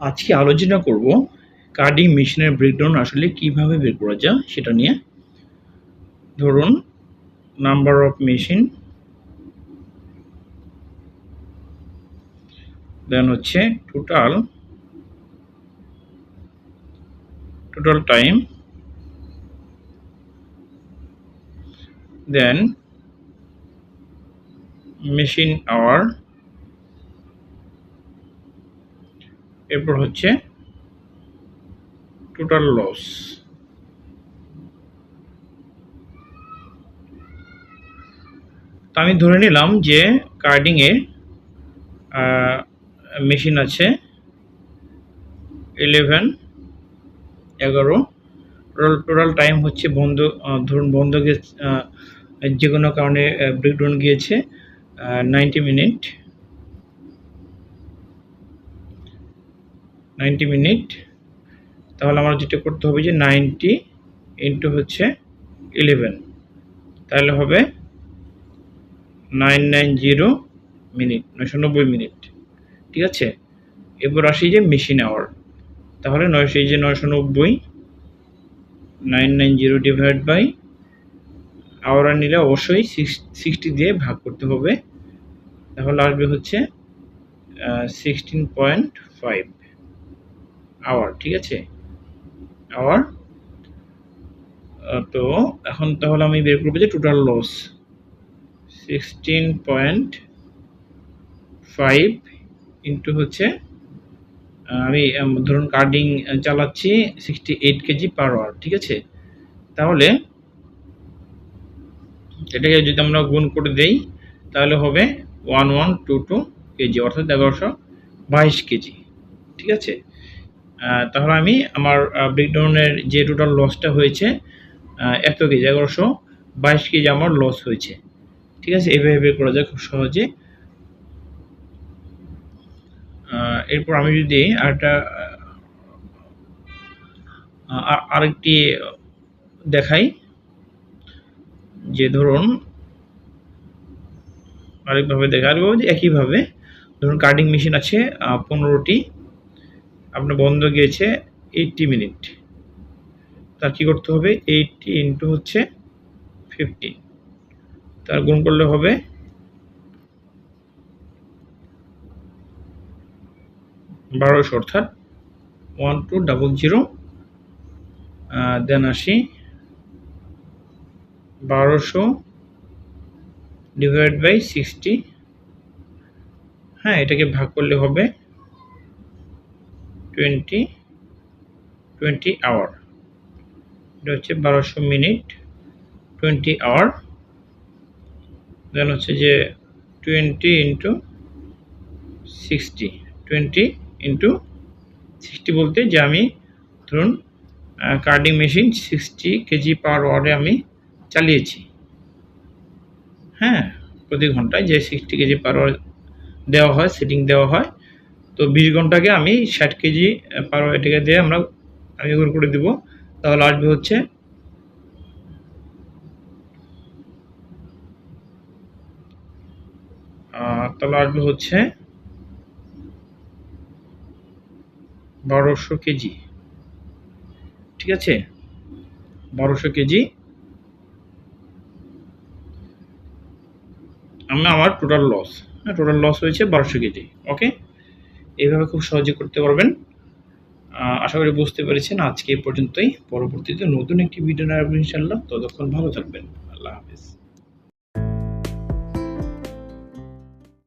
আজকে আলোচনা করব কার্ডিং মেশিনের ব্রেকডাউন আসলে কীভাবে বের করা যায় সেটা নিয়ে। ধরুন নাম্বার অফ মেশিন দেন হচ্ছে total total time then machine hour এরপর হচ্ছে টোটাল লস তো আমি ধরে নিলাম যে কার্ডিংয়ে মেশিন আছে ইলেভেন এগারো টোটাল টাইম হচ্ছে বন্ধ ধরুন বন্ধ গিয়ে যে কোনো কারণে ব্রেকডাউন গিয়েছে নাইনটি মিনিট নাইনটি মিনিট। তাহলে আমার যেটা করতে হবে যে নাইনটি ইন্টু হচ্ছে ইলেভেন। তাহলে হবে নাইন নাইন জিরো মিনিট, নয়শো নব্বই মিনিট। ঠিক আছে? এরপর আসি যে মেশিন আওয়ার। তাহলে নয়শো এই যে নয়শো নব্বই, nine nine zero divide by hour নিলে অবশ্যই সিক্সটি দিয়ে ভাগ করতে হবে। তাহলে আসবে হচ্ছে সিক্সটিন পয়েন্ট ফাইভ। আওয়ার ঠিক আছে? আওয়ার তো এখন তাহলে আমি বের করব যে total loss sixteen point five into হচ্ছে আমি ধরুন কার্ডিং চালাচ্ছি sixty eight KG per hour ঠিক আছে? তাহলে এটাকে যদি আমরা গুণ করে দেই, তাহলে হবে one one two two KG অর্থাৎ এগারোশো বাইশ কেজি ঠিক আছে? তাহলে আমি আমার ব্রেকডাউনের যে টোটাল লসটা হয়েছে এত কেজি, এগারোশো বাইশ কেজি আমার লস হয়েছে। ঠিক আছে? এভাবে বের করা যায় খুব সহজে। এরপর আমি যদি আরেকটা আরেকটি দেখাই, যে ধরুন, আরেকভাবে দেখা যে একইভাবে, ধরুন কাটিং মেশিন আছে পনেরোটি আপনার বন্ধ গিয়েছে এইটটি মিনিট তার কী করতে হবে? এইটটি ইন্টু হচ্ছে ফিফটি তার গুণ করলে হবে বারোশো, অর্থাৎ one two double zero then আসি বারোশো ডিভাইড বাই সিক্সটি হ্যাঁ এটাকে ভাগ করলে হবে টোয়েন্টি টোয়েন্টি আওয়ার এটা হচ্ছে বারোশো মিনিট টোয়েন্টি আওয়ার দেন হচ্ছে যে twenty into sixty twenty into sixty বলতে যে আমি ধরুন carding machine sixty KG per ওয়ারে আমি চালিয়েছি। হ্যাঁ প্রতি ঘন্টায় যে সিক্সটি কেজি পার আওয়ার দেওয়া হয় সেটিং দেওয়া হয় তো বিশ ঘন্টাকে আমি ষাট কেজি পার এটাকে দিয়ে আমরা আমি গুণ করে দিব। তাহলে আসবে হচ্ছে তাহলে আসবে হচ্ছে বারোশো কেজি। ঠিক আছে? বারোশো কেজি। আমি আমার টোটাল লস হ্যাঁ টোটাল লস হয়েছে বারোশো কেজি ওকে এইভাবে খুব সহজে করতে পারবেন। আশা করি বুঝতে পেরেছেন। আজকে এই পর্যন্তই। পরবর্তীতে নতুন একটি ভিডিও নেওয়ার ইনশাল্লাহ ততক্ষণ ভালো থাকবেন। আল্লাহ হাফিজ।